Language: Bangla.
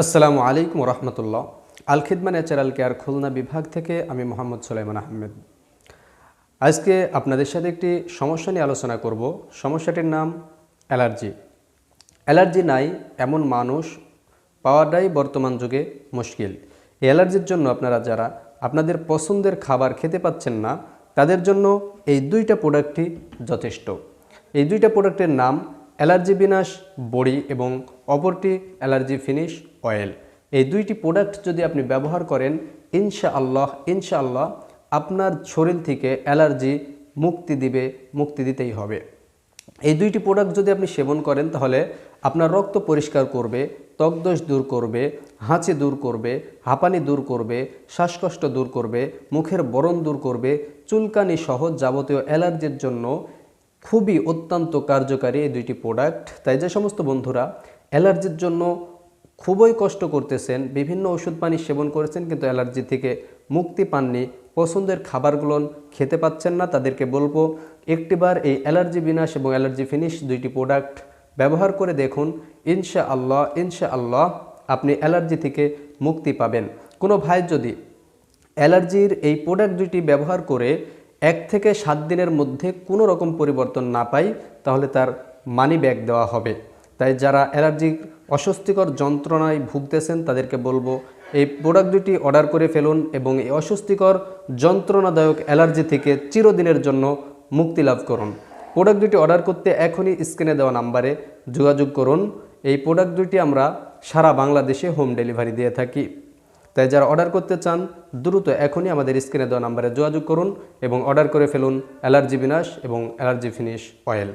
আসসালামু আলাইকুম রহমতুল্লাহ আল খিদমা ন্যাচারাল কেয়ার খুলনা বিভাগ থেকে আমি মোহাম্মদ সুলাইমান আহমেদ। আজকে আপনাদের সাথে একটি সমস্যা নিয়ে আলোচনা করব। সমস্যাটির নাম অ্যালার্জি। অ্যালার্জি নাই, এমন মানুষ পাওয়াটাই বর্তমান যুগে মুশকিল। এই অ্যালার্জির জন্য আপনারা যারা আপনাদের পছন্দের খাবার খেতে পাচ্ছেন না, তাদের জন্য এই দুইটা প্রোডাক্টই যথেষ্ট। এই দুইটা প্রোডাক্টের নাম অ্যালার্জি বিনাশ, বড়ি এবং অপরটি অ্যালার্জি ফিনিশ, অয়েল। এই দুইটি প্রোডাক্ট যদি আপনি ব্যবহার করেন ইনশা আল্লাহ ইনশা আল্লাহ আপনার শরীর থেকে অ্যালার্জি মুক্তি দিবে, মুক্তি দিতেই হবে। এই দুইটি প্রোডাক্ট যদি আপনি সেবন করেন, তাহলে আপনার রক্ত পরিষ্কার করবে, ত্বকদোষ দূর করবে, হাঁচি দূর করবে, হাঁপানি দূর করবে, শ্বাসকষ্ট দূর করবে, মুখের বরণ দূর করবে, চুলকানি সহ যাবতীয় অ্যালার্জির জন্য খুবই অত্যন্ত কার্যকারী এই দুইটি প্রোডাক্ট তাই যে সমস্ত বন্ধুরা অ্যালার্জির জন্য খুবই কষ্ট করতেছেন, বিভিন্ন ওষুধ পানি সেবন করেছেন, কিন্তু অ্যালার্জি থেকে মুক্তি পাননি, পছন্দের খাবারগুলো খেতে পাচ্ছেন না, তাদেরকে বলব একটিবার এই অ্যালার্জি বিনাশ এবং অ্যালার্জি ফিনিশ দুইটি প্রোডাক্ট ব্যবহার করে দেখুন। ইনশা আল্লাহ ইনশা আল্লাহ আপনি অ্যালার্জি থেকে মুক্তি পাবেন। কোনো ভাই যদি অ্যালার্জির এই প্রোডাক্ট দুইটি ব্যবহার করে এক থেকে সাত দিনের মধ্যে কোনো রকম পরিবর্তন না পাই, তাহলে তার মানি ব্যাগ দেওয়া হবে। তাই যারা অ্যালার্জিক অস্বস্তিকর যন্ত্রণায় ভুগতেছেন, তাদেরকে বলব, এই প্রোডাক্ট দুটি অর্ডার করে ফেলুন এবং এই অস্বস্তিকর যন্ত্রণাদায়ক অ্যালার্জি থেকে চিরদিনের জন্য মুক্তি লাভ করুন। প্রোডাক্ট দুটি অর্ডার করতে এখনই স্ক্রিনে দেওয়া নাম্বারে যোগাযোগ করুন। এই প্রোডাক্ট দুটি আমরা সারা বাংলাদেশে হোম ডেলিভারি দিয়ে থাকি। তাই যারা অর্ডার করতে চান, দ্রুত এখনই আমাদের স্ক্রিনে দেওয়া নাম্বারে যোগাযোগ করুন এবং অর্ডার করে ফেলুন অ্যালার্জি বিনাশ এবং অ্যালার্জি ফিনিশ অয়েল।